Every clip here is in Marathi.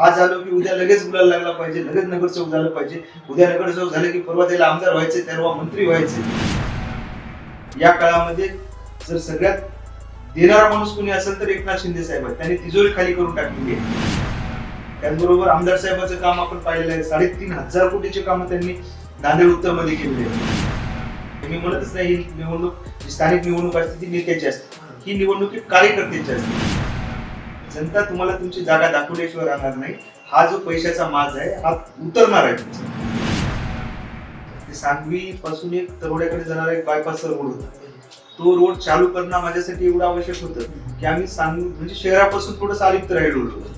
आज आलो की उद्या लगेच बोलायला लागला पाहिजे लगेच नगरसेवक झालं पाहिजे. उद्या नगरसेवक झालं की परवा त्याला आमदार व्हायचे तेव्हा मंत्री व्हायचे. या काळामध्ये जर सगळ्यात देणारा माणूस कोणी असेल तर एकनाथ शिंदे साहेब आहेत. त्यांनी तिजोरी खाली करून टाकलेली आहे. त्याचबरोबर आमदार साहेबांचं काम आपण पाहिलेलं आहे. साडेतीन हजार कोटीचे काम त्यांनी नांदेड उत्तरमध्ये केलेले आहे मी म्हणतच नाही ही निवडणूक स्थानिक निवडणूक असते ती नेत्याची असते. ही निवडणूक कार्यकर्त्याची असते. जनता तुम्हाला तुमची जागा दाखवल्याशिवाय राहणार नाही. हा जो पैशाचा माज आहे हा उतरणार आहे तुमचा. ते सांगवी पासून एक तरोड्याकडे जाणारा एक बायपासचा रोड होता. तो रोड चालू करणं माझ्यासाठी एवढं आवश्यक होतं की आम्ही सांगवी म्हणजे शहरापासून थोडं अलिप्त राहिलो होतो.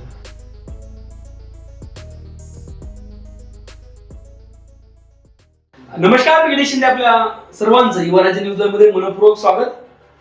नमस्कार मी गणेश शिंदे आपल्या सर्वांचं युवराज न्यूजमध्ये मनपूर्वक स्वागत.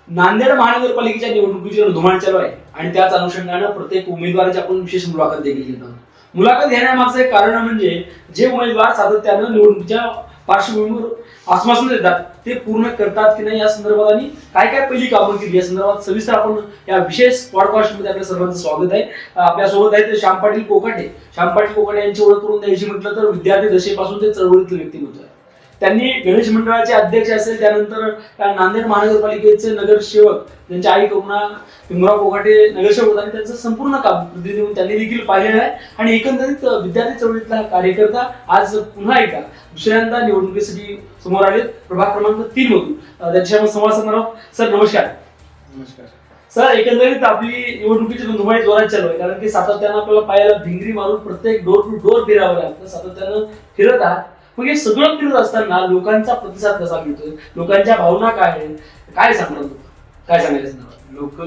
नांदेड महानगरपालिकेच्या निवडणुकीची धुमाळ चालू आहे आणि त्याच अनुषंगानं प्रत्येक उमेदवाराची आपण विशेष मुलाखत देखील घेत. आहोत मुलाखत घेण्यामागचं एक कारण म्हणजे जे उमेदवार सातत्यानं निवडणुकीच्या पार्श्वभूमीवर आश्वासन देतात ते पूर्ण करतात की नाही या संदर्भात आणि काय काय पहिली कामं केली या संदर्भात सविस्तर आपण या विशेष पॉडकास्टमध्ये आपल्या सर्वांचं स्वागत आहे. आपल्यासोबत आहेत श्याम पाटील कोकाटे. श्याम पाटील कोकाटे यांची ओळख करून द्यायची म्हटलं तर विद्यार्थी दशेपासून ते चळवळीतलं व्यक्तिमत्व आहे. त्यांनी गणेश मंडळाचे अध्यक्ष असेल त्यानंतर त्या नांदेड महानगरपालिकेचे नगरसेवक त्यांच्या आई करुणा भीमराव कोकाटे नगरसेवक होता. आणि त्यांचं संपूर्ण काम प्रतिनिधी त्यांनी देखील पाहिलेलं आहे. आणि एकंदरीत विद्यार्थी चळवळीतला कार्यकर्ता आज पुन्हा एकदा दुसऱ्यांदा निवडणुकीसाठी समोर आले. प्रभाग क्रमांक तीन मधून. अं, त्यांच्याशी संवाद साधणार आहोत. सर नमस्कार. नमस्कार. सर एकंदरीत आपली निवडणुकीची धुमाळी जोरात चालू आहे. कारण की सातत्यानं आपल्याला पायाला भिंगरी मारून प्रत्येक डोर टू डोर फिरावं लागतं. सातत्यानं फिरत आहात. मग हे सगळं फिरत असताना लोकांचा प्रतिसाद कसा मिळतोय लोकांच्या भावना काय आहेत काय सांगणार? काय सांगायचं? लोक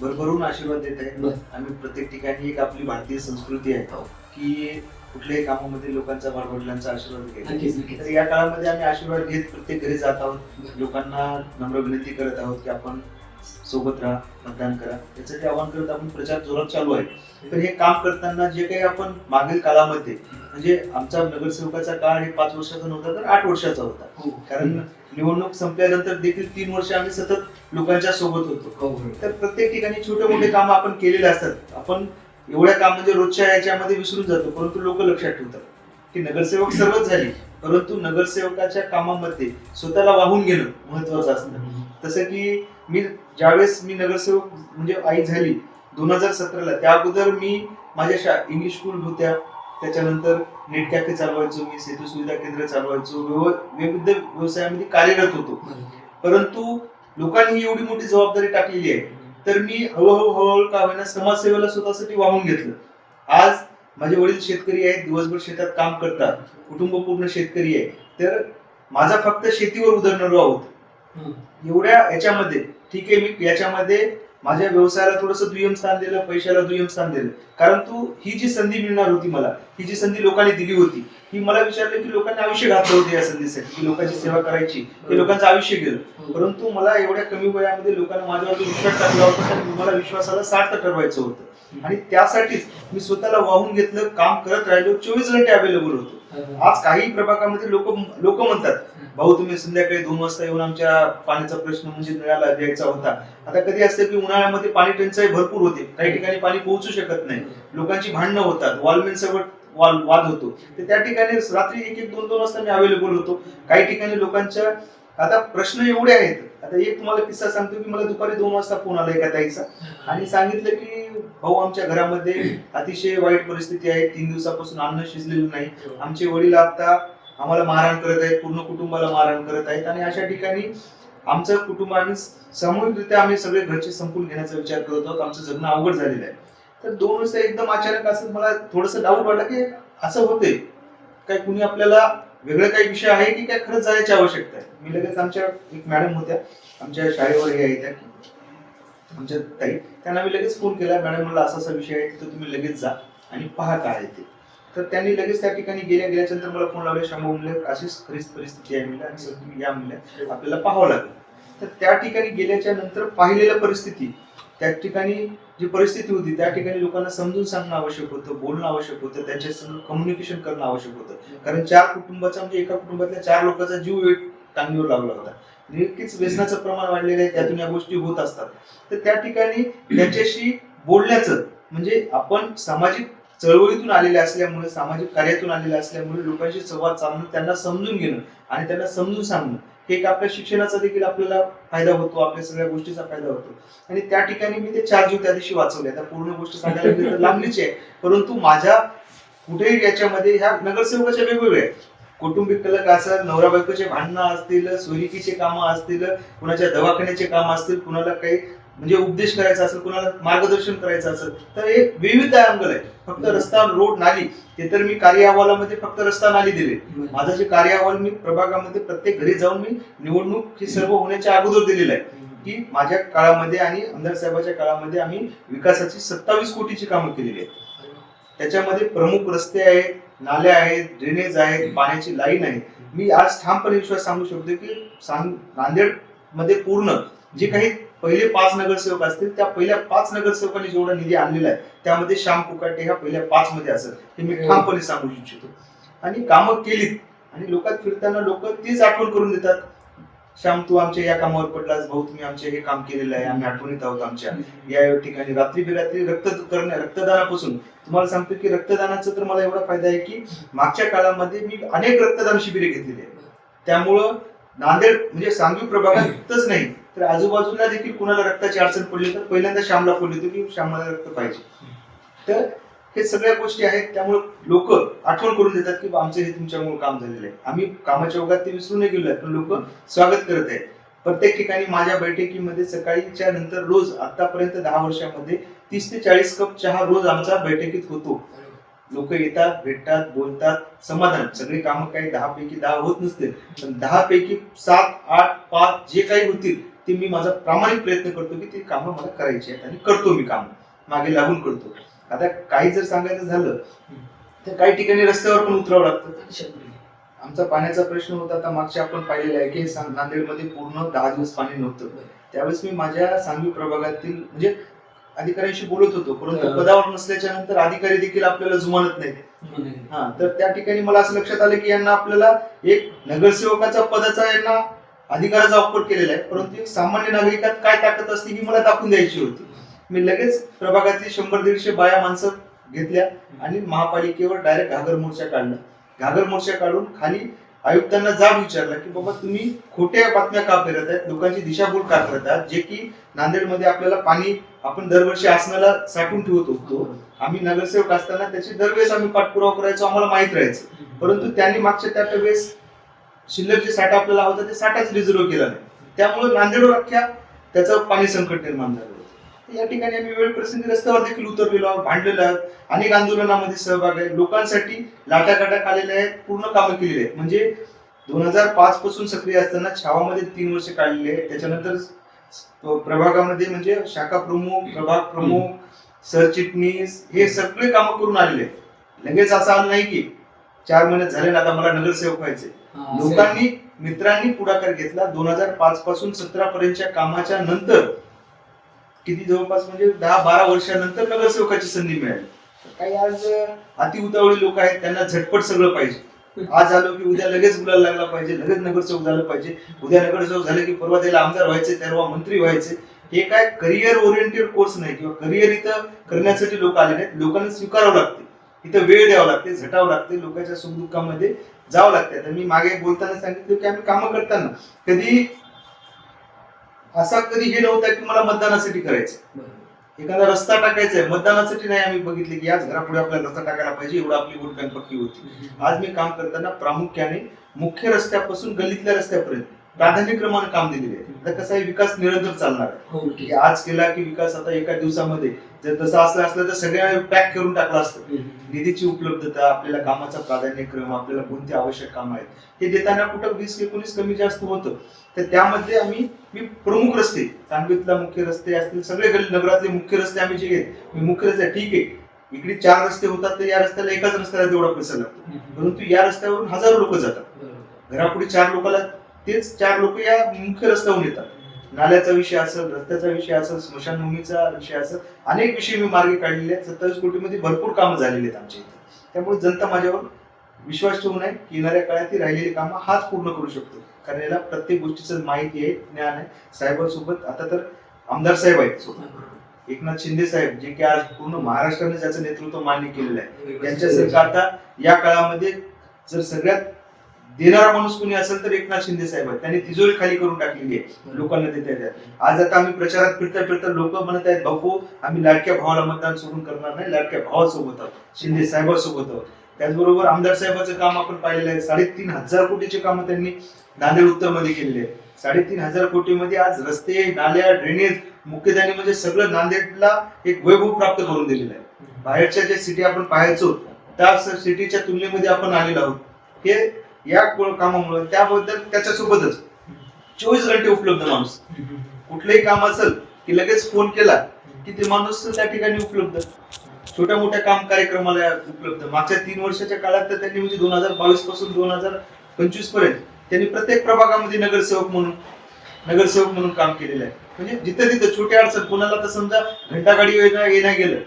भरभरून आशीर्वाद देत आहेत. आम्ही प्रत्येक ठिकाणी एक आपली भारतीय संस्कृती आहे हो. की कुठल्याही कामामध्ये लोकांचा वाढवडिलांचा आशीर्वाद नक्कीच तर या काळामध्ये आम्ही आशीर्वाद घेत प्रत्येक घरी जात आहोत लोकांना नम्र विनंती करत आहोत की आपण सोबत राहा मतदान करा. यासाठी आवाहन करत आपण प्रचार जोरात चालू आहे. पण हे काम करताना जे काही आपण मागील काळामध्ये म्हणजे आमचा नगरसेवकाचा काळ हे पाच वर्षाचा नव्हता तर आठ वर्षाचा होता. हो. कारण निवडणूक संपल्यानंतर देखील तीन वर्ष आम्ही सतत लोकांच्या सोबत होतो. हो, बरोबर. तर प्रत्येक ठिकाणी छोटे मोठे काम आपण केलेले असतात. आपण एवढ्या काम म्हणजे रोजच्या याच्यामध्ये विसरून जातो परंतु लोक लक्षात ठेवतात. की नगरसेवक सर्वच झाली परंतु नगरसेवकाच्या कामामध्ये स्वतःला वाहून घेणं महत्वाचं असतं. तसं की मी ज्यावेळेस मी नगरसेवक म्हणजे आई झाली दोन हजार सतराला त्या अगोदर मी माझ्या शा इंग्लिश स्कूल होत्या. त्याच्यानंतर नेट कॅफे चालवायचो मी सेतू सुविधा केंद्र चालवायचो. विविध व्यवसायामध्ये कार्यरत होतो. परंतु लोकांनी ही एवढी मोठी जबाबदारी टाकलेली आहे. तर मी हळूहळू हळूहळू का होईना समाजसेवेला स्वतःसाठी वाहून घेतलं. आज माझे वडील शेतकरी आहेत दिवसभर शेतात काम करतात कुटुंब पूर्ण शेतकरी आहे. तर माझा फक्त शेतीवर उदरनिर्वाह आहोत एवढ्या याच्यामध्ये ठीक आहे मी याच्यामध्ये माझ्या व्यवसायाला थोडस दुय्यम स्थान दिलं पैशाला दुय्यम स्थान दिलं. कारण तू ही जी संधी मिळणार होती मला ही जी संधी लोकांनी दिली होती ही मला विचारलं की लोकांनी आयुष्य घातलं होतं या संधीसाठी की लोकांची सेवा करायची हे लोकांचं आयुष्य गेलं. परंतु मला एवढ्या कमी वयामध्ये लोकांना माझ्यावरती विश्वास टाकला होता आणि मला विश्वासाला सार्थ ठरवायचं होतं. आणि त्यासाठीच मी स्वतःला वाहून घेतलं काम करत राहिलो चोवीस घंटे अवेलेबल होतो. आज काही प्रभागामध्ये लोक लोक म्हणतात भाऊ तुम्ही संध्याकाळी दोन वाजता येऊन आमच्या पाण्याचा प्रश्न म्हणजे नळाला द्यायचा होता. आता कधी असतं की उन्हाळ्यामध्ये पाणी टंचाई भरपूर होते. काही ठिकाणी पाणी पोहोचू शकत नाही. लोकांची भांडणं होतात. वॉलमेन वाद वाद होतो. तर त्या ठिकाणी रात्री एक एक दोन दोन वाजता मी अवेलेबल होतो. काही ठिकाणी लोकांच्या आता प्रश्न एवढे आहेत. आता एक तुम्हाला किस्सा सांगतो की मला दुपारी दोन वाजता फोन आला एका ताईचा. आणि सांगितलं की भाऊ आमच्या घरामध्ये अतिशय वाईट परिस्थिती आहे. तीन दिवसापासून अन्न शिजलेलं नाही. आमचे वडील आता आम्हाला मारहाण करत आहेत. पूर्ण कुटुंबाला मारहाण करत आहेत. आणि अशा ठिकाणी आमचं कुटुंब आम्ही सामूहिकरित्या आम्ही सगळे घरचे संपून घेण्याचा विचार करत आहोत. आमचं जगणं अवघड झालेलं आहे. तर दोन वाजता एकदम अचानक असं मला थोडस डाऊट वाटलं की असं होते काय कुणी आपल्याला वेगळं काही विषय आहे की काय खरंच जाण्याची आवश्यकता आहे? मी लगेच आमच्या एक मॅडम होत्या आमच्या शाळेवर हे आहे त्या आमच्या ताई त्यांना मी लगेच फोन केला. मॅडम मला असा असा विषय आहे तिथं तुम्ही लगेच जा आणि पहा काय आहे ते. तर त्यांनी लगेच त्या ठिकाणी गेल्या गेल्याच्यानंतर मला फोन लावले शांबू म्हणले अशीच खरीच परिस्थिती आहे म्हणलं आणि सर तुम्ही या म्हणल्या आपल्याला पाहावं लागेल. तर त्या ठिकाणी गेल्याच्यानंतर पाहिलेल्या परिस्थिती त्या ठिकाणी जी परिस्थिती होती त्या ठिकाणी लोकांना समजून सांगणं आवश्यक होतं बोलणं आवश्यक होतं त्यांच्या कम्युनिकेशन करणं आवश्यक होतं. कारण चार कुटुंबाचा म्हणजे एका कुटुंबातल्या चार लोकांचा जीव एक टांगणीवर लागला होता. नक्कीच व्यसनाचं प्रमाण वाढलेलं आहे त्यातून या गोष्टी होत असतात. तर त्या ठिकाणी त्याच्याशी बोलण्याचं म्हणजे आपण सामाजिक चळवळीतून आलेले असल्यामुळे सामाजिक कार्यातून आलेले असल्यामुळे लोकांशी संवाद साधणं त्यांना समजून घेणं आणि त्यांना समजून सांगणं एक आपल्या शिक्षणाचा देखील आपल्याला फायदा होतो आपल्या सगळ्या गोष्टीचा फायदा होतो. आणि त्या ठिकाणी मी ते चार जीव त्या दिवशी वाचवले. आता पूर्ण गोष्ट सांगायला गेली तर लांबलीच आहे. परंतु माझ्या कुठेही याच्यामध्ये ह्या नगरसेवकाच्या वेगवेगळ्या कौटुंबिक कलक असेल नवरा बायकोचे भांडणं असतील सोयरिकीचे कामं असतील कुणाच्या दवाखान्याचे काम असतील कुणाला काही म्हणजे उपदेश करायचा असेल कुणाला मार्गदर्शन करायचं असेल तर हे विविध अँगल आहे फक्त रस्ता रोड नाली ते तर मी कार्य अहवालामध्ये फक्त रस्ता नाली दिले. माझा जे कार्य अहवाल मी प्रभागामध्ये प्रत्येक घरी जाऊन मी निवडणूक ही सर्व होण्याच्या अगोदर दिलेलं आहे. की माझ्या काळामध्ये आणि आमदार साहेबाच्या काळामध्ये आम्ही विकासाची सत्तावीस कोटीची कामं केलेली आहेत. त्याच्यामध्ये प्रमुख रस्ते आहेत नाल्या आहेत ड्रेनेज आहेत पाण्याची लाईन आहे. मी आज ठामपणे विश्वास सांगू शकतो की सांग नांदेडमध्ये पूर्ण जे काही पहिले पाच नगरसेवक असतील त्या पहिल्या पाच नगरसेवकांनी जेवढा निधी आणलेला आहे त्यामध्ये श्याम कुकाटे ह्या पहिल्या पाच मध्ये असेल हे मी ठामपणे सांगू इच्छितो. आणि कामं केलीत. आणि लोकात फिरताना लोक तीच आठवण करून देतात. श्याम तू आमच्या या कामावर पडलास भाऊ तुम्ही आमचे हे काम केलेलं आहे आम्ही आठवणीत आहोत आमच्या. या ठिकाणी रात्री बेरात्री रक्त करण्या रक्तदानापासून. तुम्हाला सांगतो की रक्तदानाचा तर मला एवढा फायदा आहे की मागच्या काळामध्ये मी अनेक रक्तदान शिबिरे घेतलेली आहेत. त्यामुळं नांदेड म्हणजे सांगवी प्रभागातच नाही तर आजूबाजूला देखील कुणाला रक्ताची अडचण पडली तर पहिल्यांदा श्यामला पडली होती की श्यामला रक्त पाहिजे. तर हे सगळ्या गोष्टी आहेत त्यामुळे लोक आठवण करून देतात की आमचं हे तुमच्यामुळे काम झालेलं आहे. आम्ही कामाच्या ओघात ते विसरून गेलो आहेत पण लोक स्वागत करत आहेत. प्रत्येक ठिकाणी माझ्या बैठकीमध्ये सकाळीच्या नंतर रोज आतापर्यंत दहा वर्षामध्ये तीस ते चाळीस कप चहा रोज आमचा बैठकीत होतो. लोक येतात भेटतात बोलतात समाधान. सगळी कामं काही दहा पैकी दहा होत नसतील. पण दहा पैकी सात आठ पाच जे काही होतील ते मी माझा प्रामाणिक प्रयत्न करतो की ती कामं मला करायची आहेत आणि करतो मी काम. मागे लागून करतो. आता काही जर सांगायचं झालं तर काही ठिकाणी रस्त्यावर पण उतरावं लागतं आमचा पाण्याचा प्रश्न होता आता मागच्या आपण पाहिलेला आहे की नांदेडमध्ये पूर्ण दहा दिवस पाणी नव्हतं. त्यावेळेस मी माझ्या सांगवी प्रभागातील म्हणजे अधिकाऱ्यांशी बोलत होतो परंतु. पदावर नसल्याच्या नंतर अधिकारी देखील आपल्याला जुमानत नाहीत. हा तर त्या ठिकाणी मला असं लक्षात आलं की यांना आपल्याला एक नगरसेवकाचा पदाचा यांना अधिकाराचा वापर केलेला आहे. परंतु एक सामान्य नागरिकात काय ताकद असते ही मला दाखवून द्यायची होती. मी लगेच प्रभागातील शंभर दीडशे बाया माणसं घेतल्या आणि महापालिकेवर डायरेक्ट घागर मोर्चा काढला. घागर मोर्चा काढून खाली आयुक्तांना जाब विचारला की बाबा तुम्ही खोट्या बातम्या का फिरत आहेत? लोकांची दिशाभूल का करत आहात? जे की नांदेडमध्ये आपल्याला पाणी आपण दरवर्षी आसनाला साठवून ठेवत होतो. आम्ही नगरसेवक असताना त्याची दरवेळेस आम्ही पाठपुरावा करायचो आम्हाला माहीत राहायचं. परंतु त्यांनी मागच्या त्या वेळेस शिल्लक जे साठा आपल्याला होता ते साठाच रिझर्व्ह केला नाही. त्यामुळे नांदेडवर अख्ख्या त्याचं पाणी संकट निर्माण झालं होतं. या ठिकाणी आम्ही वेळ प्रसंगी रस्त्यावर देखील उतरलेलो आहोत भांडलेलो आहोत. अनेक आंदोलनामध्ये सहभाग आहे. लोकांसाठी लाटाकाटा आलेल्या आहेत पूर्ण कामं केलेली आहेत. म्हणजे दोन हजार पाच पासून सक्रिय असताना छावामध्ये तीन वर्ष काढलेले आहेत. त्याच्यानंतर प्रभागामध्ये म्हणजे शाखा प्रमुख प्रभाग प्रमुख सरचिटणीस हे सगळे कामं करून आलेले आहेत. लगेच असं आलं नाही की चार महिन्यात झाले ना आता मला नगरसेवक व्हायचे. लोकांनी मित्रांनी पुढाकार घेतला. दोन हजार पाच पासून सतरा पर्यंतच्या कामाच्या नंतर किती जवळपास म्हणजे दहा बारा वर्षानंतर नगरसेवकाची संधी मिळाली. काही आज अति उतावळी लोक आहेत त्यांना झटपट सगळं पाहिजे. आज आलो की उद्या लगेच गुलाल लागला पाहिजे लगेच नगरसेवक झालं पाहिजे. उद्या नगरसेवक झालं की परवा त्याला आमदार व्हायचे तेव्हा मंत्री व्हायचे. हे काय करिअर ओरिएंटेड कोर्स नाही किंवा करिअर इथं करण्यासाठी लोक आले नाहीत लोकांना स्वीकारावं लागते. इथं वेळ द्यावा लागते झटावं लागते लोकांच्या सुखदुःखामध्ये जावं लागते. आता मी मागे बोलताना सांगितलं की आम्ही कामं करताना कधी असा कधी हे नव्हता की मला मतदानासाठी करायचं. एखादा रस्ता टाकायचा आहे मतदानासाठी नाही आम्ही बघितले की याच घरापुढे आपल्याला रस्ता टाकायला पाहिजे एवढं आपली वोट बँक पक्की होती. आज मी काम करताना प्रामुख्याने मुख्य रस्त्यापासून गल्लीतल्या रस्त्यापर्यंत प्राधान्यक्रमाने काम दिलेले आहे. आता कसं आहे विकास निरंतर चालणार आहे. की आज केला की विकास आता एका दिवसामध्ये जर तसं असलं असलं तर सगळ्या पॅक करून टाकलं असतं. निधीची उपलब्धता आपल्याला कामाचा प्राधान्यक्रम आपल्याला कोणती आवश्यक काम आहेत हे देताना कुठं वीस एकोणीस कमी जास्त होतं. तर त्यामध्ये आम्ही मी प्रमुख रस्ते सांगलीतला मुख्य रस्ते असतील सगळे नगरातले मुख्य रस्ते आम्ही जे घेत मी मुख्य रस्ते ठीक आहे. इकडे चार रस्ते होतात तर या रस्त्याला एकाच रस्त्याला तेवढा पैसा लागतो. परंतु या रस्त्यावरून हजारो लोक जातात. घरापुढे चार लोकांना तेच चार लोक या मुख्य रस्त्यावरून येतात. नाल्याचा विषय असेल रस्त्याचा विषय असेल स्मशानभूमीचा विषय असेल अनेक विषय मी मार्गी काढलेले आहेत. सत्तावीस कोटीमध्ये भरपूर कामं झालेली आहेत आमच्या इथे. त्यामुळे जनता माझ्यावर विश्वास ठेवून आहे की येणाऱ्या काळात राहिलेली कामं हाच पूर्ण करू शकतो. कारण याला प्रत्येक गोष्टीचं माहिती आहे ज्ञान आहे. साहेबांसोबत आता तर आमदार साहेब आहेत एकनाथ शिंदे साहेब जे की आज पूर्ण महाराष्ट्राने ज्याचं नेतृत्व मान्य केलेलं आहे. त्यांच्यासारखं आता या काळामध्ये जर सगळ्यात देणारा माणूस कोणी असेल तर एकनाथ शिंदे साहेब आहेत. त्यांनी तिजोरी खाली करून टाकलेली आहे. लोकांना देत आहेत. आज आता आम्ही प्रचारात फिरता फिरता लोक म्हणत आहेत बापू आम्ही लाडक्या भावाला मतदान सोडून करणार नाही. लाडक्या भावासोबत आहोत. शिंदे साहेबांसोबत आहोत. त्याचबरोबर आमदार साहेबांचं काम आपण पाहिलेलं आहे. साडेतीन हजार कोटीचे काम त्यांनी नांदेड उत्तरमध्ये केलेले आहे साडेतीन हजार कोटीमध्ये आज रस्ते नाल्या ड्रेनेज मुख्यधानी म्हणजे सगळं नांदेडला एक वैभव प्राप्त करून दिलेलं आहे. बाहेरच्या ज्या सिटी आपण पाहायचो त्या सिटीच्या तुलनेमध्ये आपण आलेलो आहोत. हे या कामामुळे त्याबद्दल त्याच्यासोबतच चोवीस घंटे उपलब्ध माणूस. कुठलंही काम असेल की लगेच फोन केला की ते माणूस त्या ठिकाणी उपलब्ध. छोट्या मोठ्या काम कार्यक्रमाला उपलब्ध. मागच्या तीन वर्षाच्या काळात तर त्यांनी म्हणजे दोन हजार बावीसपासून दोन हजार पंचवीसपर्यंत त्यांनी प्रत्येक प्रभागामध्ये नगरसेवक म्हणून नगरसेवक म्हणून काम केलेलं आहे. म्हणजे जिथं तिथं छोटी अडचण कोणाला तर समजा घंटागाडी येणं येण्या गेलं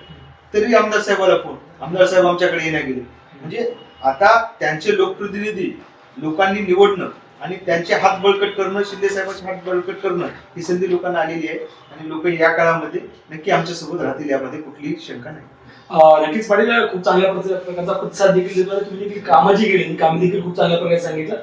तरी आमदार साहेबाला फोन. आमदार साहेब आमच्याकडे येण्या गेले. म्हणजे आता त्यांचे लोकप्रतिनिधी लोकांनी निवडणं आणि त्यांचे हात बळकट करणं शिंदे साहेबांचे हात बळकट करणं ही संधी लोकांना आलेली आहे आणि लोक या काळामध्ये नक्की आमच्यासोबत राहतील यामध्ये कुठलीही शंका नाही. नक्कीच पाटील खूप चांगल्या प्रकारचा प्रतिसाद देखील देतो आणि तुम्ही देखील कामाची केली ती कामे देखील खूप चांगल्या प्रकारे सांगितलं.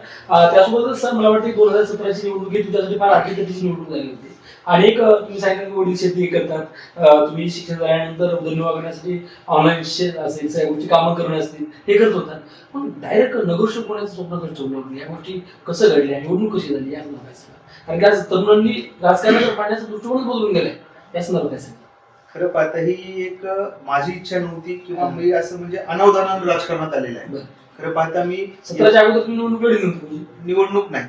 त्यासोबतच सर मला वाटतं दोन हजार सतराची निवडणूक ही तुमच्यासाठी फार आठवड्याची निवडणूक झाली होती. आणि एक तुम्ही सांगितलं की वडील शेती करतात. तुम्ही शिक्षण झाल्यानंतर उदरनिर्वाह करण्यासाठी ऑनलाईन असेल सगळ्या गोष्टी कामं करणं असतील हे करत होता. पण डायरेक्ट नगरसेवक होण्याचं स्वप्न कसं या गोष्टी कसं घडल्या? निवडणूक कशी झाली? या संदर्भात कारण की आज तरुणांनी राजकारणाच्या पाण्याचा दृष्टिकोनच बदलून गेलाय. या संदर्भात काय खरं पाहता ही एक माझी इच्छा नव्हती किंवा मी असं म्हणजे अनावधानानं राजकारणात आलेलं आहे. खरं पाहता मी सतराच्या अगोदर निवडणूक लढली नव्हती निवडणूक नाही.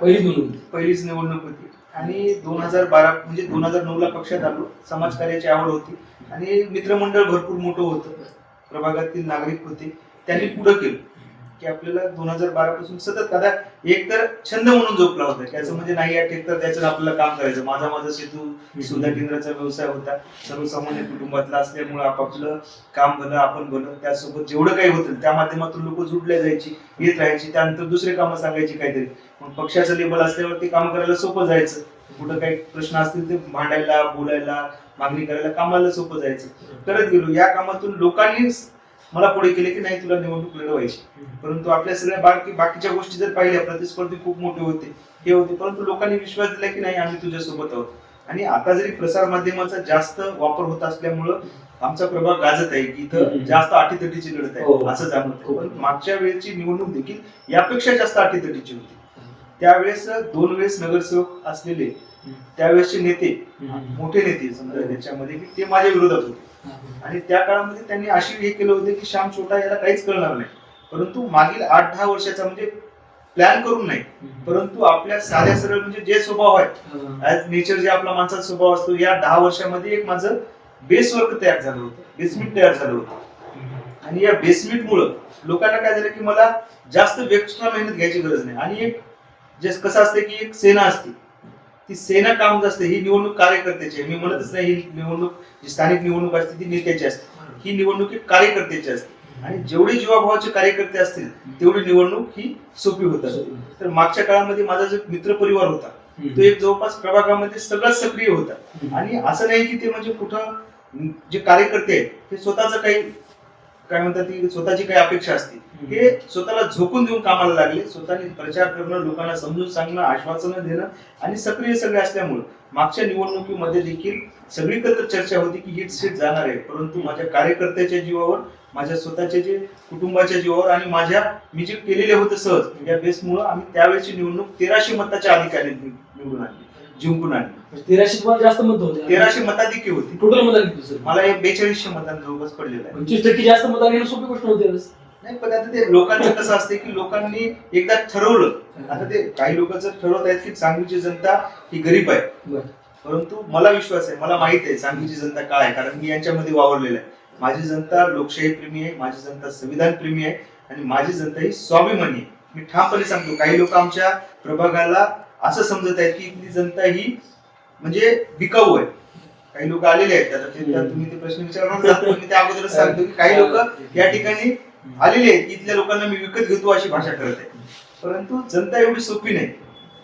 पहिली निवडणूक. पहिलीच निवडणूक होती. आणि दोन हजार बारा म्हणजे दोन हजार नऊ ला पक्षात आलो. समाजकार्याची आवड होती. आणि मित्रमंडळ भरपूर मोठं होतं. प्रभागातील नागरिक होते. त्यांनी पुढं केलं. की आपल्याला दोन हजार बारा पासून सतत आता एक तर छंद म्हणून झोपला होता त्याचं म्हणजे नाही आठ तर त्याच्यात आपल्याला काम करायचं. माझा माझा सेतू सुधा केंद्राचा व्यवसाय होता. सर्वसामान्य कुटुंबातला असल्यामुळे आपापलं काम भलं आपण भलं त्यासोबत जेवढं काही होतं त्या माध्यमातून लोक जुडल्या जायची येत राहायची त्यानंतर दुसरे कामं सांगायची काहीतरी. मग पक्षाचं लेबल असल्यावर ते काम करायला सोपं जायचं. कुठं काही प्रश्न असतील ते भांडायला बोलायला मागणी करायला कामाला सोपं जायचं. करत गेलो. या कामातून लोकांनी मला पुढे केले की नाही तुला निवडणूक लढवायची. परंतु आपल्या सगळ्या बाकी बाकीच्या गोष्टी जर पाहिल्या प्रतिस्पर्धी खूप मोठे होते हे होते. परंतु लोकांनी विश्वास दिला की नाही आम्ही तुझ्यासोबत आहोत. आणि आता जरी प्रसार माध्यमाचा जास्त वापर होत असल्यामुळं आमचा प्रभाग गाजत आहे की इथं. जास्त अटीतटीची लढत हो. आहे असं जाणवत हो. पण मागच्या वेळेची निवडणूक देखील यापेक्षा जास्त अटीतटीची होती. त्यावेळेस दोन वेळेस नगरसेवक असलेले त्यावेळेसचे नेते मोठे नेते समजा त्याच्यामध्ये की ते माझ्या विरोधात होते. आणि त्या काळामध्ये त्यांनी अशी हे केलं होतं की श्याम छोटा याला काहीच कळणार नाही. परंतु मागील आठ दहा वर्षाचा म्हणजे प्लॅन करून नाही. परंतु आपल्या साध्या सरळ म्हणजे जे स्वभाव आहे ऍज नेचर जे आपला माणसाचा स्वभाव असतो या दहा वर्षामध्ये एक माझं बेस वर्क तयार झालं होतं. बेसमेंट तयार झालं होतं. आणि या बेसमेंट मुळे लोकांना काय झालं की मला जास्त एक्स्ट्रा मेहनत घ्यायची गरज नाही. आणि एक जे कसं असतं की एक सेना असते. ती सेना काम असते ही निवडणूक कार्यकर्त्याची आहे. मी म्हणतच नाही ही निवडणूक जी स्थानिक निवडणूक असते ती नेत्याची असते. ही निवडणूक ही कार्यकर्त्याची असते. आणि जेवढे जीवाभावाचे कार्यकर्ते असतील तेवढी निवडणूक ही सोपी होत असते. तर मागच्या काळामध्ये माझा जो मित्र परिवार होता तो एक जवळपास प्रभागामध्ये सगळ्यात सक्रिय होता. आणि असं नाही की ते म्हणजे कुठं जे कार्यकर्ते आहेत ते स्वतःच काही काय म्हणतात ती स्वतःची काही अपेक्षा असते. हे स्वतःला झोकून देऊन कामाला लागले स्वतःने प्रचार करणं लोकांना समजून सांगणं आश्वासनं देणं आणि सक्रिय सगळे असल्यामुळे. मागच्या निवडणुकीमध्ये देखील सगळीकडे चर्चा होती की हिट सीट जाणार आहे. परंतु माझ्या कार्यकर्त्याच्या जीवावर माझ्या स्वतःच्या जे कुटुंबाच्या जीवावर आणि माझ्या मी जे केलेले होते सहज या बेसमुळे आम्ही त्यावेळेची निवडणूक तेराशे मताच्या अधिकारी निवडून आणली जिंकून आणली. तेराशे तुम्हाला जास्त मत होते. तेराशे मताधिकी होती. टोटल मतदान किती सर. मला एक बेचाळीसशे मतदान जवळपास पडलेलं आहे. पंचवीस टक्के जास्त मतदान घेणं सोपी गोष्ट यावेळेस. नाही पण आता ते लोकांचं कसं असते की लोकांनी एकदा ठरवलं. आता ते काही लोक जर ठरवत आहेत की सांगलीची जनता ही गरीब आहे. बरं. परंतु मला विश्वास आहे मला माहीत आहे सांगलीची जनता काय आहे कारण मी यांच्यामध्ये वावरलेलं आहे. माझी जनता लोकशाही प्रेमी आहे माझी जनता संविधान प्रेमी आहे आणि माझी जनता ही स्वाभिमानी आहे. मी ठामपणे सांगतो काही लोक आमच्या प्रभागाला असं समजत आहेत की इथली जनता ही म्हणजे बिकाऊ आहे. काही लोक आलेले आहेत आता ते तुम्ही ते प्रश्न विचारणार मी त्या अगोदरच सांगतो की काही लोक या ठिकाणी आलेले आहेत की इथल्या लोकांना मी विकत घेतो अशी भाषा करत आहे परंतु जनता एवढी सोपी नाही.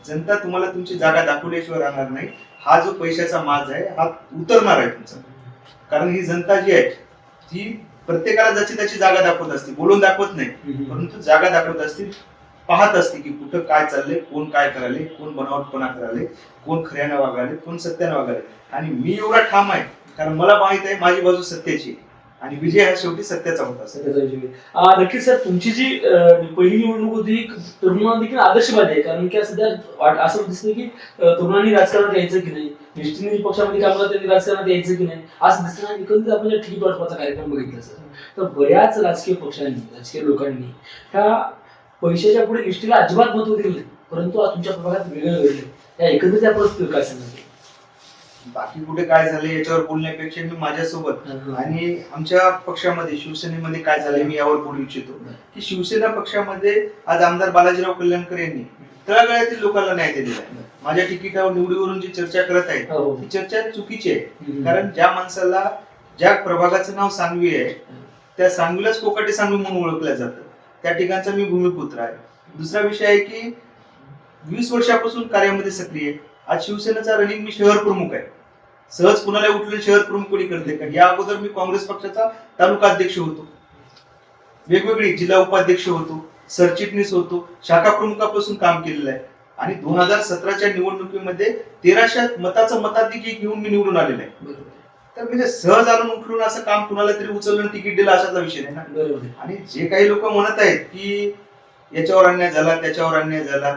जनता तुम्हाला तुमची जागा दाखवल्याशिवाय राहणार नाही. हा जो पैशाचा माज आहे हा उतरणार आहे तुमचा. कारण ही जनता जी आहे ती प्रत्येकाला ज्याची त्याची जागा दाखवत असते. बोलून दाखवत नाही. परंतु जागा दाखवत असतील पाहत असते की कुठं काय चाललंय कोण काय करायले कोण बनावटपणा करायले कोण खऱ्यानं वागाले कोण सत्यानं वागाले आणि मी एवढा ठाम आहे कारण मला माहीत आहे माझी बाजू सत्याची. आणि विजय हा शेवटी सत्याचा होता सर त्याचा विषय. आ, नक्कीच सर तुमची जी पहिली निवडणूक होती तरुणांना देखील आदर्शवादी आहे कारण की सध्या असं दिसतं की तरुणांनी राजकारणात यायचं की नाही निश्चितने पक्षामध्ये काम करत त्यांनी राजकारणात यायचं की नाही असं दिसतं आणि एकंदरीत आपण तिकीट वाटपाचा कार्यक्रम बघितला सर तर बऱ्याच राजकीय पक्षांनी राजकीय लोकांनी ह्या पैशाच्या पुढे निष्ठेला अजिबात महत्त्व दिलं नाही. परंतु आज तुमच्या प्रभागात वेगळं घडलं या एकंदरीत या परिस्थितीवर काय सांगाल? बाकी कुठे काय झाले याच्यावर बोलण्यापेक्षा मी माझ्यासोबत आणि आमच्या पक्षामध्ये शिवसेनेमध्ये काय झालंय मी यावर बोलू इच्छितो. की शिवसेना पक्षामध्ये आज आमदार बालाजीराव कल्याणकर यांनी तळागाळातील लोकांना न्याय दिलेला आहे. माझ्या तिकिटावर निवडीवरून जी चर्चा करत आहेत हो. ती चर्चा चुकीची आहे. कारण ज्या माणसाला ज्या प्रभागाचं नाव सांगवी आहे त्या सांगवीलाच कोकाटे सांगवी म्हणून ओळखलं जातं त्या ठिकाणचा मी भूमिपुत्र आहे. दुसरा विषय आहे की वीस वर्षापासून कार्यामध्ये सक्रिय आहे. आज शिवसेनेचा रनिंग मी शहर प्रमुख आहे. सहज कुणाला उठलं शहर प्रमुख कोणी करते का? या अगोदर मी काँग्रेस पक्षाचा तालुका अध्यक्ष होतो. वेगवेगळी जिल्हा उपाध्यक्ष होतो सरचिटणीस होतो शाखा प्रमुखापासून काम केलेलं आहे. आणि दोन हजार सतराच्या निवडणुकीमध्ये तेराशे मताचं मताधिकी घेऊन मी निवडून आलेलं आहे. तर म्हणजे सहज आणून उठलून असं काम कुणाला तरी उचलून तिकीट दिलं अशाचा विषय नाही ना. बरोबर. आणि जे काही लोक म्हणत आहेत की याच्यावर अन्याय झाला त्याच्यावर अन्याय झाला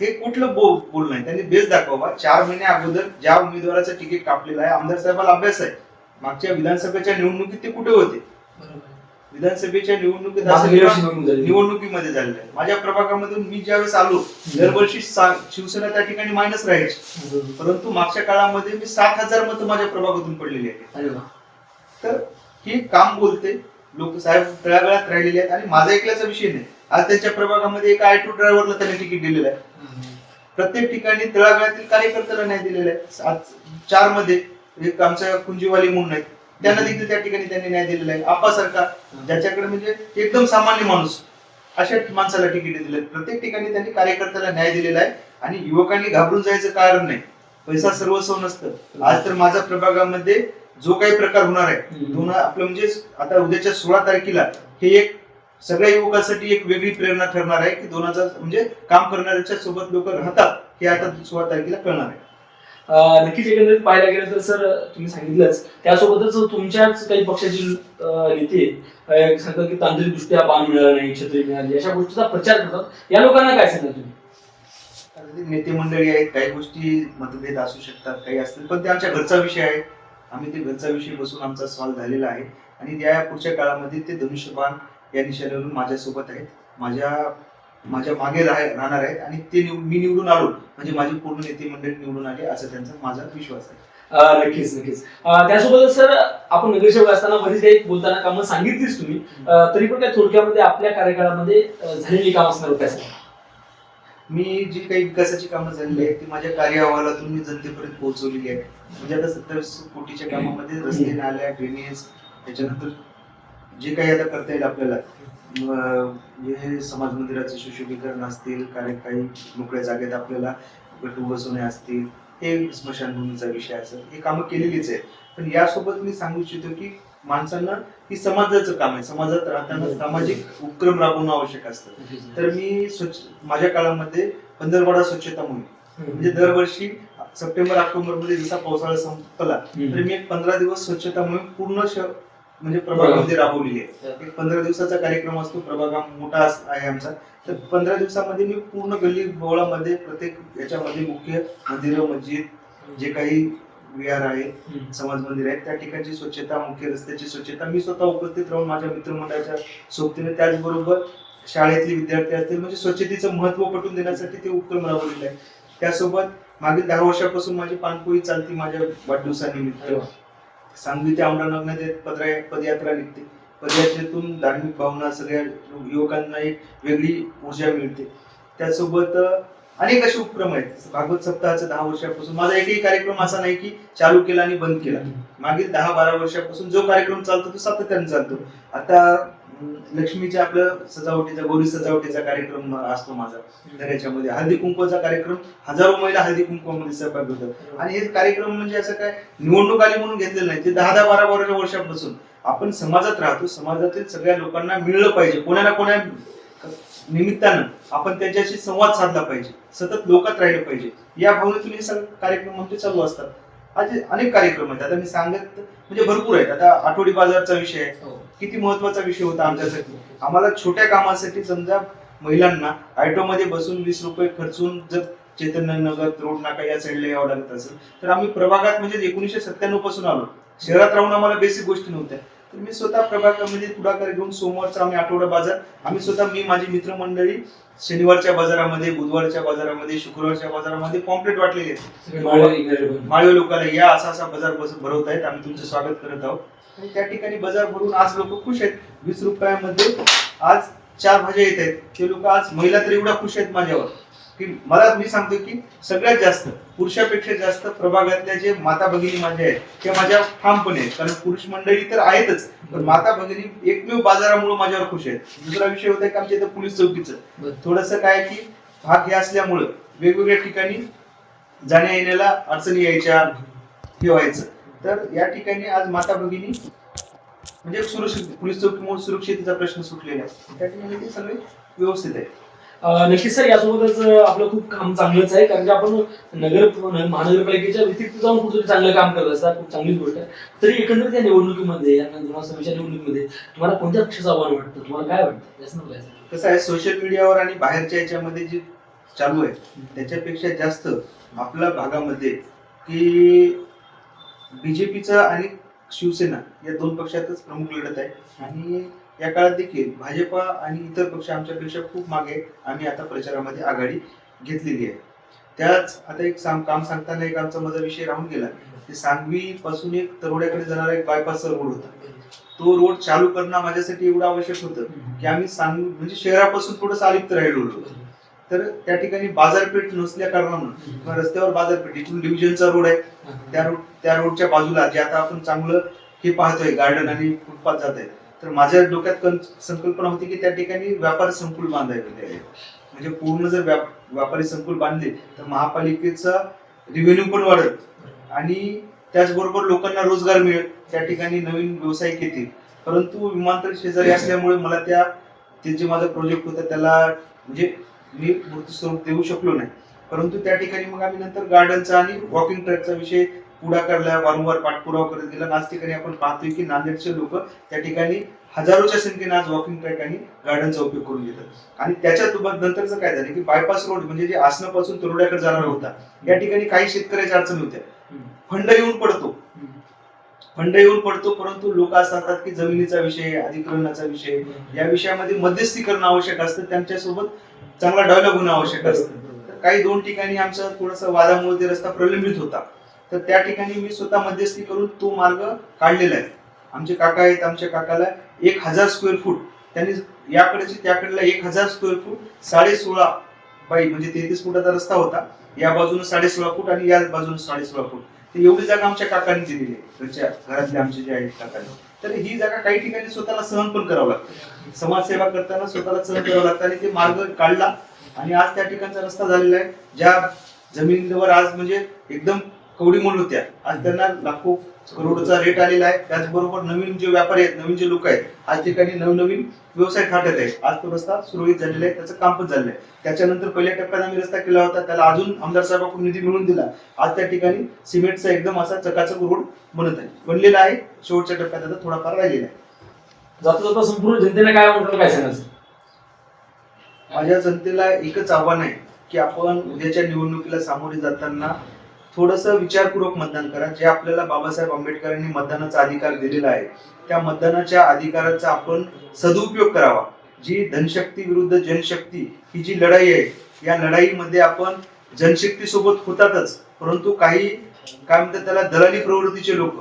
हे कुठलं बो बोल नाही. त्यांनी बेस दाखवा चार महिने अगोदर ज्या उमेदवाराचं तिकीट कापलेलं आहे आमदार साहेबाला अभ्यास आहे. मागच्या विधानसभेच्या निवडणुकीत ते कुठे होते. विधानसभेच्या निवडणुकीत मागच्या निवडणूक झाली. निवडणुकीमध्ये झालेलं आहे माझ्या प्रभागामधून मी ज्यावेळेस आलो दरवर्षी सा- शिवसेना त्या ठिकाणी मायनस राहायची. परंतु मागच्या काळामध्ये मी सात हजार मतं माझ्या प्रभागातून पडलेली आहेत. अरे वा. तर हे काम बोलते लोक साहेब तळागाळात राहिलेले आहेत आणि माझा ऐकल्याचा विषय नाही. आज त्यांच्या प्रभागामध्ये एका ऑटो ड्रायव्हरला त्यांनी तिकीट दिलेलं आहे. प्रत्येक ठिकाणी तळागाळातील कार्यकर्त्याला न्याय दिलेला आहे. आज चारमध्ये एक आमच्या कुंजीवाली म्हणून आहेत. त्यांना देखील त्या ठिकाणी त्यांनी न्याय दिलेला आहे. आपा सरकार ज्याच्याकडे म्हणजे एकदम सामान्य माणूस अशा माणसाला तिकीट दिले प्रत्येक ठिकाणी त्यांनी कार्यकर्त्याला न्याय दिलेला आहे आणि युवकांनी घाबरून जायचं कारण नाही. पैसा सर्वस्व नसतं. आज तर माझ्या प्रभागामध्ये जो काही प्रकार होणार आहे. दोन आपलं म्हणजे आता उद्याच्या सोळा तारखेला हे एक सगळ्या युवकांसाठी एक वेगळी प्रेरणा ठरणार आहे की दोन हजार म्हणजे काम करणाऱ्याच्या सोबत लोक राहतात हे आता सोळा तारखेला कळणार आहे. नक्कीच एकंदरीत पाहायला गेलं तर सर तुम्ही सांगितलंच. त्यासोबतच तुमच्याच काही पक्षाची नेते सांगतात की तांत्रिक दृष्ट्या बाण मिळालं नाही छत्री मिळाली अशा गोष्टीचा प्रचार करतात. या लोकांना काय सांगता तुम्ही? आता ते नेते मंडळी आहेत काही गोष्टी मतभेद असू शकतात काही असतील पण ते आमच्या घरचा विषय आहे. आम्ही ते घरचा विषय बसून आमचा सॉल्व्ह झालेला आहे. आणि या पुढच्या काळामध्ये ते धनुष्यबाण या निशाण्यावरून माझ्यासोबत आहेत. माझ्या माझ्या मागे राह- राहणार आहेत आणि ते मी निवडून आलो. म्हणजे माझी पूर्ण नेते मंडळी निवडून आले असा त्यांचा माझा विश्वास आहे. नक्कीच नक्कीच. त्यासोबतच सर आपण नगरसेवक असताना बरीच काही बोलताना कामं सांगितलीच तुम्ही. तरी पण काय थोडक्यामध्ये आपल्या कार्यकाळामध्ये झालेली काम असणार सांगा मी जी काही विकासाची कामं झालेली आहेत ती माझ्या कार्य अहवालातून मी जनतेपर्यंत पोहोचवलेली आहे म्हणजे आता सत्तर कोटीच्या कामामध्ये रस्ते नाल्या ड्रेनेज त्याच्यानंतर जे काही आता करता येईल आपल्याला जे समाज मंदिराचे सुशोभीकरण असतील काही काही मोकळ्या जागेत आपल्याला गट बसवणे असतील हे स्मशानभूमीचा विषय असेल हे कामं केलेलीच आहेत. पण यासोबत मी सांगू इच्छितो की माणसांना ही समाजाचं काम आहे. समाजात राहताना सामाजिक उपक्रम राबवणं आवश्यक असतं. तर मी स्वच्छ माझ्या काळामध्ये पंधरवडा स्वच्छता मोहीम. म्हणजे दरवर्षी सप्टेंबर ऑक्टोबरमध्ये जसा पावसाळा संपला तर मी एक पंधरा दिवस स्वच्छता मोहीम पूर्ण म्हणजे प्रभागामध्ये राबवलेली आहे. एक पंधरा दिवसाचा कार्यक्रम असतो प्रभाग मोठा आहे आमचा. तर पंधरा दिवसामध्ये मी पूर्ण गल्ली बोळामध्ये प्रत्येक याच्यामध्ये मुख्य मंदिर मस्जिद जे काही विहार आहे समाज मंदिर आहेत त्या ठिकाणची स्वच्छता मुख्य रस्त्याची स्वच्छता. मी स्वतः उपस्थित राहून माझ्या मित्रमंडळाच्या सोबतीने त्याचबरोबर शाळेतले विद्यार्थी असतील म्हणजे स्वच्छतेचं महत्त्व पटवून देण्यासाठी ते उपक्रम राबवलेले आहे त्यासोबत मागील दहा वर्षापासून माझी पानपोळी चालती माझ्या वाढदिवसानिमित्त. सांगली ते औंढा पदरा पदयात्रा निघते. पदयात्रेतून धार्मिक भावना सगळ्या युवकांना एक वेगळी ऊर्जा मिळते. त्यासोबत अनेक असे उपक्रम आहेत. भागवत सप्ताहाचा दहा वर्षापासून माझा एकही कार्यक्रम असा नाही की चालू केला आणि बंद केला. मागील दहा बारा वर्षापासून जो कार्यक्रम चालतो तो सातत्याने चालतो. आता लक्ष्मीच्या आपलं सजावटीचा गौरी सजावटीचा कार्यक्रम असतो माझा. तर याच्यामध्ये हळदी कुंकवाचा कार्यक्रम हजारो महिला हळदी कुंकवामध्ये सहभागी होतात आणि हे कार्यक्रम म्हणजे असं काय निवडणूक आली म्हणून घेतलेलं नाही. ते दहा दहा बारा बारा वर्षापासून आपण समाजात राहतो. समाजातील सगळ्या लोकांना मिळलं पाहिजे. कोणा ना कोणा निमित्तानं आपण त्यांच्याशी संवाद साधला पाहिजे. सतत लोकात राहिलं पाहिजे. या भावनेतून हे सगळे कार्यक्रम आमचे चालू असतात. आज अनेक कार्यक्रम आहेत. आता मी सांगत म्हणजे भरपूर आहेत. आता आठवडी बाजारचा विषय आहे. हो. किती महत्त्वाचा विषय होता आमच्यासाठी? आम्हाला छोट्या कामासाठी समजा महिलांना ऑटो मध्ये बसून वीस रुपये खर्चून जर चैतन्य नगर रोड नाका या साईडला यावं लागत असेल तर आम्ही प्रभागात म्हणजे एकोणीसशे सत्त्याण्णवपासून आलो. शहरात राहून आम्हाला बेसिक गोष्टी नव्हत्या. तर मी स्वतः प्रभागामध्ये पुढाकार घेऊन सोमवारचा आम्ही आठवडा बाजार आम्ही स्वतः मी माझी मित्रमंडळी शनिवारच्या बाजारामध्ये बुधवारच्या बाजारामध्ये शुक्रवारच्या बाजारामध्ये पॉम्पलेट वाटलेले आहेत. माळवे लोकांना या असा असा बाजार भरवत आहेत आम्ही तुमचं स्वागत करत आहोत. आणि त्या ठिकाणी बाजार भरून आज लोक खुश आहेत. वीस रुपयामध्ये आज चार भाज्या येत आहेत. ते लोक आज महिला तर एवढ्या खुश आहेत माझ्यावर. की मला मी सांगतो की सगळ्यात जास्त पुरुषापेक्षा जास्त प्रभागातल्या जे माता भगिनी माझ्या आहेत त्या माझ्या ठामपणे आहेत. कारण पुरुष मंडळी तर आहेतच पण माता भगिनी एकमेव बाजारामुळे माझ्यावर खुश आहेत. दुसरा विषय होता की आमच्या इथं पोलीस चौकीचं. थोडंसं थोडस काय की भाग हे असल्यामुळं वेगवेगळ्या ठिकाणी जाण्या येण्याला अडचणी यायच्या हे व्हायचं तर या ठिकाणी आज माता भगिनी म्हणजे सुरक्षित पोलीस चौकीमुळे सुरक्षितेचा प्रश्न सुटलेला आहे. त्या ठिकाणी ते सगळे व्यवस्थित आहे नक्कीच सर यासोबतच आपलं खूप काम चांगलंच आहे कारण की आपण नगर महानगरपालिकेच्या व्यतिरिक्त जाऊन कुठेतरी चांगलं काम करत असतात खूप चांगलीच गोष्ट आहे. तरी एकंदरीत या निवडणुकीमध्ये या निवडणुकीमध्ये तुम्हाला कोणत्या पक्षाचं आव्हान वाटतं? तुम्हाला काय वाटतं. कसं आहे सोशल मीडियावर आणि बाहेरच्या याच्यामध्ये जे चालू आहे त्याच्यापेक्षा जास्त आपल्या भागामध्ये की बीजेपीचा आणि शिवसेना या दोन पक्षातच प्रमुख लढत आहे. आणि या काळात देखील भाजपा आणि इतर पक्ष आमच्यापेक्षा खूप मागे आम्ही आता प्रचारामध्ये आघाडी घेतलेली आहे. त्याच आता एक साम काम सांगताना एक आमचा माझा विषय राहून गेला. की सांगवी पासून एक तरोड्याकडे जाणारा एक बायपासचा रोड होता. तो रोड चालू करणं माझ्यासाठी एवढं आवश्यक होतं की आम्ही सांग म्हणजे शहरापासून थोडंसं अलिप्त राहिलो होतो. तर त्या ठिकाणी बाजारपेठ नसल्या कारणानं रस्त्यावर बाजारपेठ इथून डिव्हिजनचा रोड आहे. त्या रोड त्या रोडच्या बाजूला जे आता आपण चांगलं हे पाहतोय गार्डन आणि फुटपाथ जात आहे तर माझ्या डोक्यात संकल्पना होती की त्या ठिकाणी व्यापारी संकुल बांधायचं आहे म्हणजे पूर्ण जर व्यापारी संकुल बांधले तर महापालिकेचा रिव्हेन्यू पण वाढत आणि त्याचबरोबर लोकांना रोजगार मिळेल. त्या ठिकाणी नवीन व्यावसायिक येतील. परंतु विमानतळ शेजारी असल्यामुळे मला त्या ते जे माझा प्रोजेक्ट होता त्याला म्हणजे मी मूर्ती स्वरूप देऊ शकलो नाही. परंतु त्या ठिकाणी मग आम्ही नंतर गार्डनचा आणि वॉकिंग ट्रॅकचा विषय पुढाकारला वारंवार पाठपुरावा करत गेला. आज ठिकाणी आपण पाहतोय की नांदेडचे लोक त्या ठिकाणी हजारोच्या संख्येने आज वॉकिंग ट्रॅक आणि गार्डनचा उपयोग करून घेतात. आणि त्याच्या नंतरच काय झालं की बायपास रोड म्हणजे जे आसनापासून तरुड्याकडे जाणारा होता या ठिकाणी काही शेतकऱ्याच्या अडचणी होत्या. फंड येऊन पडतो. फंड येऊन पडतो परंतु लोक असं सांगतात की जमिनीचा विषय अधिग्रहणाचा विषय या विषयामध्ये मध्यस्थी करणं आवश्यक असतं. त्यांच्यासोबत चांगला डायलॉग होणं आवश्यक असतं. तर काही दोन ठिकाणी आमचा थोडासा वादामुळे ते रस्ता प्रलंबित होता. तर त्या ठिकाणी मी स्वतः मध्यस्थी करून तो मार्ग काढलेला आहे. आमचे काका आहेत आमच्या काकाला एक हजार स्क्वेअर फूट त्यांनी याकडेचे त्याकडेला एक हजार स्क्वेअर फूट साडे सोळा बाई म्हणजे तेहतीस फुटाचा रस्ता होता. या बाजूने साडे सोळा फूट आणि या बाजूने साडे सोळा फूट. तर एवढी जागा आमच्या काकांनी दिलेली आहे. घरातले आमचे जे आहेत काकांनी. तर ही जागा काही ठिकाणी स्वतःला सहन पण करावं लागतं. समाजसेवा करताना स्वतःला सहन करावं लागतं आणि ते मार्ग काढला आणि आज त्या ठिकाणचा रस्ता झालेला आहे. ज्या जमिनीवर आज म्हणजे एकदम कवडी मोल होत्या. आज त्यांना लाखो करोडचा रेट आलेला आहे. त्याचबरोबर नवीन जे व्यापारी आहेत नवीन जे लोक आहेत आज ठिकाणी नवनवीन व्यवसाय थाटत आहेत. आज तो रस्ता सुरळीत झालेला आहे त्याचं काम पण झालेलं आहे. त्याच्यानंतर पहिल्या टप्प्यात आम्ही रस्ता केला होता. त्याला अजून आमदार साहेबांकडून निधी मिळून दिला. आज त्या ठिकाणी सिमेंटचा एकदम असा चकाचक रोड बनत आहे. बनलेला आहे. शेवटच्या टप्प्यात आता थोडाफार राहिलेला आहे. जाता जाता संपूर्ण जनतेने काय म्हटलं काय सांगायचं माझ्या जनतेला एकच आव्हान आहे की आपण उद्याच्या निवडणुकीला सामोरे जाताना थोडस विचारपूर्वक मतदान करा. जे आपल्याला बाबासाहेब आंबेडकरांनी मतदानाचा अधिकार दिलेला आहे त्या मतदानाच्या अधिकाराचा आपण सदुपयोग करावा. जी धनशक्ती विरुद्ध जनशक्ती ही जी लढाई आहे या लढाईमध्ये आपण जनशक्ती सोबत होतातच परंतु काही काय म्हणतात त्याला दलाली प्रवृत्तीचे लोक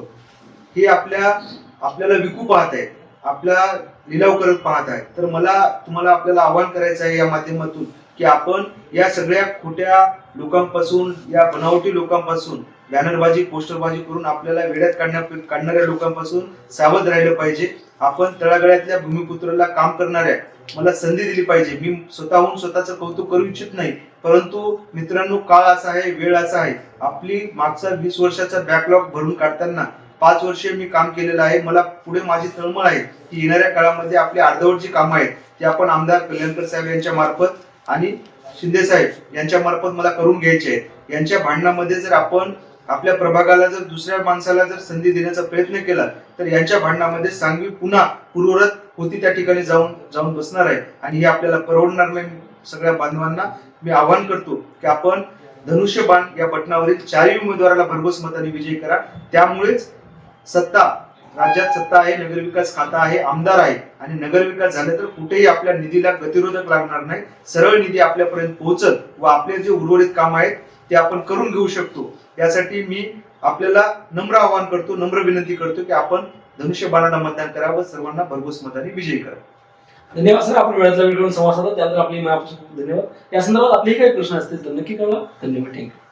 हे आपल्या आपल्याला विकू पाहत आहेत आपला लिलाव करत पाहत आहेत. तर मला तुम्हाला आपल्याला आवाहन करायचं आहे या माध्यमातून की आपण या सगळ्या खोट्या लोकांपासून या बनावटी लोकांपासून बॅनरबाजी पोस्टरबाजी करून आपल्याला वेड्यात काढण्या काढणाऱ्या लोकांपासून सावध राहिलं पाहिजे. आपण तळागाळातल्या भूमिपुत्राला काम करणाऱ्या मला संधी दिली पाहिजे. मी स्वतःहून स्वतःचं कौतुक करू इच्छित नाही. परंतु मित्रांनो काळ असा आहे वेळ असा आहे. आपली मागचा वीस वर्षाचा बॅकलॉग भरून काढताना पाच वर्षे मी काम केलेलं आहे. मला पुढे माझी तळमळ आहे की येणाऱ्या काळामध्ये आपली अर्धवट जी कामं आहेत ती आपण आमदार कल्याणकर साहेब यांच्या मार्फत आणि शिंदेसाहेब यांच्या मार्फत मला करून घ्यायचे. यांच्या भांडणामध्ये जर आपण आपल्या प्रभागाला जर दुसऱ्या माणसाला जर संधी देण्याचा प्रयत्न केला तर यांच्या भांडणामध्ये सांगवी पुन्हा पूर्वरत होती त्या ठिकाणी जाऊन जाऊन बसणार आहे. आणि हे आपल्याला परवडणार नाही सगळ्या बांधवांना. मी आवाहन करतो की आपण धनुष्यबाण या बटनावरील चारही उमेदवाराला भरघोस मताने विजयी करा. त्यामुळेच सत्ता राज्यात सत्ता आहे नगरविकास खाता आहे आमदार आहे आणि नगरविकास झाले तर कुठेही आपल्या निधीला गतिरोधक लागणार नाही. सरळ निधी आपल्यापर्यंत पोहोचत व आपले जे उर्वरित काम आहेत ते आपण करून घेऊ शकतो. यासाठी मी आपल्याला नम्र आवाहन करतो नम्र विनंती करतो की आपण धनुष्यबाणाला मतदान करा व सर्वांना भरघोस मताने विजयी करा. धन्यवाद सर आपण वेळातला वेळ करून संवाद साधा त्यानंतर आपली मनापासून खूप धन्यवाद. या संदर्भात आपलेही काही प्रश्न असतील तर नक्की कळवा. धन्यवाद. थँक्यू.